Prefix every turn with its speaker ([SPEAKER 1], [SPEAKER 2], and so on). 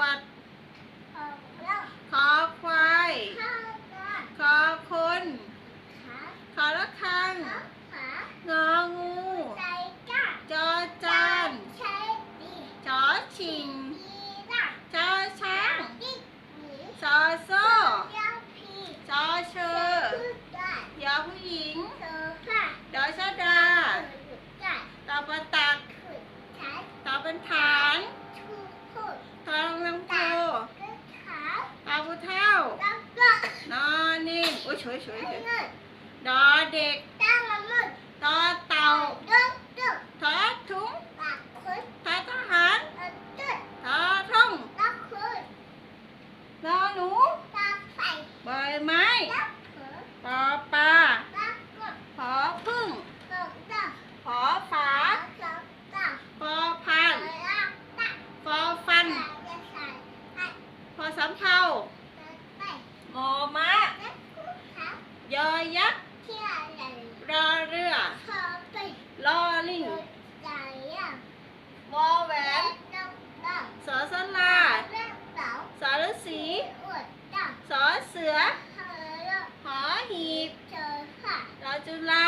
[SPEAKER 1] วดคอควายคอคนคอละคังงองูจอจานจอชิงจอช้างซอโซจอเช
[SPEAKER 2] อ
[SPEAKER 1] ยอผู้หญิงดอชดาตอปตักตอเป็นทา อูเท่านอนนิ่งอุ้ยเฉยเฉยเดอเด็กตอเต่าทอถุงทอทหารทอทุ่งรอหนูใบอยไม้ตอปลาขอพึ่งขอฝาปอพันปอฟันพอสำเภา อมะยอยักษ์รอเรือรอลิงวอแหวนสอสลาสอฤษีสอเสือหอหีบรอจุฬา